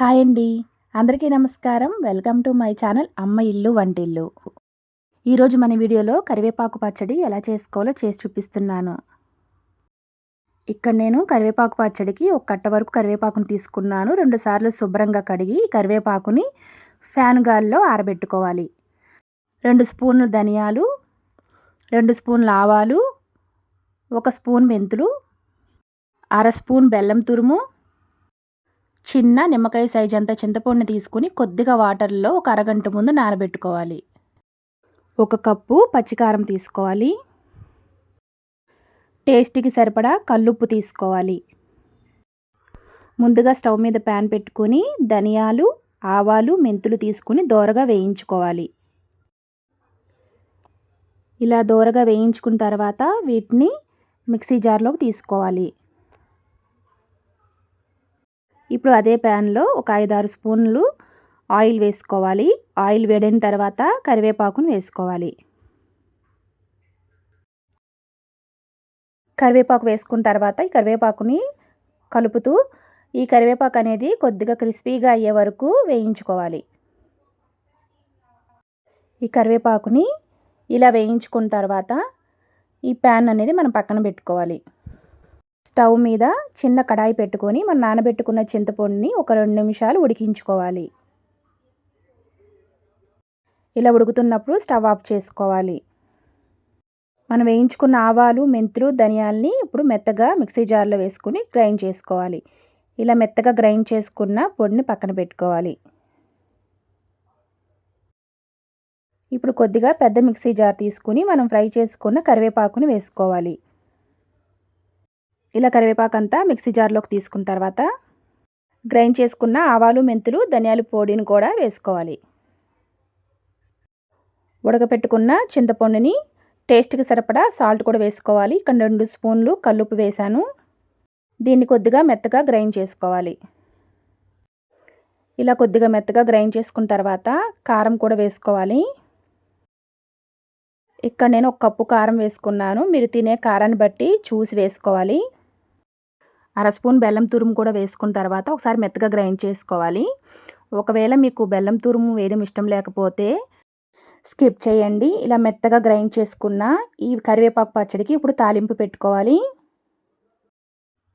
Hi అండి. అందరికీ నమస్కారం. వెల్కమ్ టు మై ఛానల్ అమ్మ ఇల్లు వంటిల్లు. ఈరోజు మన వీడియోలో కరివేపాకు పచ్చడి ఎలా చేసుకోవాలో చేసి చూపిస్తున్నాను. ఇక్కడ నేను కరివేపాకు పచ్చడికి ఒక కట్ట వరకు కరివేపాకుని తీసుకున్నాను. రెండు సార్లు శుభ్రంగా కడిగి కరివేపాకుని ఫ్యాన్ గాలిలో ఆరబెట్టుకోవాలి. రెండు స్పూన్లు ధనియాలు రెండు స్పూన్లు ఆవాలు ఒక స్పూన్ మెంతులు అర స్పూన్ బెల్లం తురుము చిన్న నిమ్మకాయ సైజ్ అంత చింతపండుని తీసుకుని కొద్దిగా వాటర్లో ఒక అరగంట ముందు నానబెట్టుకోవాలి. ఒక కప్పు పచ్చికారం తీసుకోవాలి. టేస్ట్కి సరిపడా కల్లుప్పు తీసుకోవాలి. ముందుగా స్టవ్ మీద ప్యాన్ పెట్టుకొని ధనియాలు ఆవాలు మెంతులు తీసుకుని దోరగా వేయించుకోవాలి. ఇలా దోరగా వేయించుకున్న తర్వాత వీటిని మిక్సీ జార్లోకి తీసుకోవాలి. ఇప్పుడు అదే ప్యాన్లో ఒక ఐదారు స్పూన్లు ఆయిల్ వేసుకోవాలి. ఆయిల్ వేడిన తర్వాత కరివేపాకును వేసుకోవాలి. కరివేపాకు వేసుకున్న తర్వాత ఈ కరివేపాకుని కలుపుతూ ఈ కరివేపాకు అనేది కొద్దిగా క్రిస్పీగా అయ్యే వరకు వేయించుకోవాలి. ఈ కరివేపాకుని ఇలా వేయించుకున్న తర్వాత ఈ ప్యాన్ అనేది మనం పక్కన పెట్టుకోవాలి. స్టవ్ మీద చిన్న కడాయి పెట్టుకొని మనం నానబెట్టుకున్న చింతపండుని ఒక రెండు నిమిషాలు ఉడికించుకోవాలి. ఇలా ఉడుకుతున్నప్పుడు స్టవ్ ఆఫ్ చేసుకోవాలి. మనం వేయించుకున్న ఆవాలు మెంతులు ధనియాల్ని ఇప్పుడు మెత్తగా మిక్సీ జార్లో వేసుకుని గ్రైండ్ చేసుకోవాలి. ఇలా మెత్తగా గ్రైండ్ చేసుకున్న పొడిని పక్కన పెట్టుకోవాలి. ఇప్పుడు కొద్దిగా పెద్ద మిక్సీ జార్ తీసుకుని మనం ఫ్రై చేసుకున్న కరివేపాకుని వేసుకోవాలి. ఇలా కరివేపాకు అంతా మిక్సీ జార్లోకి తీసుకున్న తర్వాత గ్రైండ్ చేసుకున్న ఆవాలు మెంతులు ధనియాల పొడిని కూడా వేసుకోవాలి. ఉడకపెట్టుకున్న చింతపండుని టేస్ట్కి సరిపడా సాల్ట్ కూడా వేసుకోవాలి. ఇక్కడ రెండు స్పూన్లు కల్లుపు వేశాను దీన్ని కొద్దిగా మెత్తగా గ్రైండ్ చేసుకోవాలి. ఇలా కొద్దిగా మెత్తగా గ్రైండ్ చేసుకున్న తర్వాత కారం కూడా వేసుకోవాలి. ఇక్కడ నేను ఒక కప్పు కారం వేసుకున్నాను. మీరు తినే కారాన్ని బట్టి చూసి వేసుకోవాలి. అర స్పూన్ బెల్లం తురుము కూడా వేసుకున్న తర్వాత ఒకసారి మెత్తగా గ్రైండ్ చేసుకోవాలి. ఒకవేళ మీకు బెల్లం తురుము వేయడం ఇష్టం లేకపోతే స్కిప్ చేయండి. ఇలా మెత్తగా గ్రైండ్ చేసుకున్న ఈ కరివేపాకు పచ్చడికి ఇప్పుడు తాలింపు పెట్టుకోవాలి.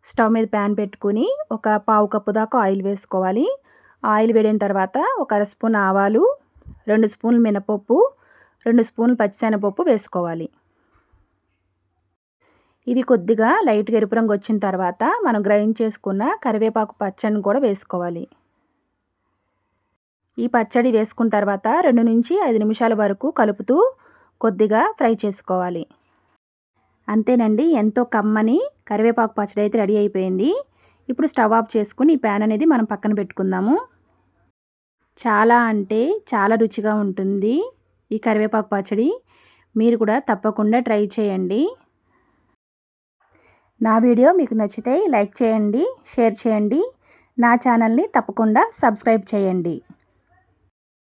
స్టవ్ మీద ప్యాన్ పెట్టుకుని ఒక పావు కప్పు దాకా ఆయిల్ వేసుకోవాలి. ఆయిల్ వేడిన తర్వాత ఒక అర స్పూన్ ఆవాలు రెండు స్పూన్లు మినపప్పు రెండు స్పూన్లు పచ్చిశనగపప్పు వేసుకోవాలి. ఇవి కొద్దిగా లైట్ ఎరుపు రంగు వచ్చిన తర్వాత మనం గ్రైండ్ చేసుకున్న కరివేపాకు పచ్చడిని కూడా వేసుకోవాలి. ఈ పచ్చడి వేసుకున్న తర్వాత రెండు నుంచి ఐదు నిమిషాల వరకు కలుపుతూ కొద్దిగా ఫ్రై చేసుకోవాలి. అంతేనండి ఎంతో కమ్మని కరివేపాకు పచ్చడి అయితే రెడీ అయిపోయింది. ఇప్పుడు స్టవ్ ఆఫ్ చేసుకుని ఈ ప్యాన్ అనేది మనం పక్కన పెట్టుకుందాము. చాలా అంటే చాలా రుచిగా ఉంటుంది ఈ కరివేపాకు పచ్చడి. మీరు కూడా తప్పకుండా ట్రై చేయండి. నా వీడియో మీకు నచ్చితే లైక్ చేయండి షేర్ చేయండి. నా ఛానల్ని తప్పకుండా సబ్స్క్రైబ్ చేయండి.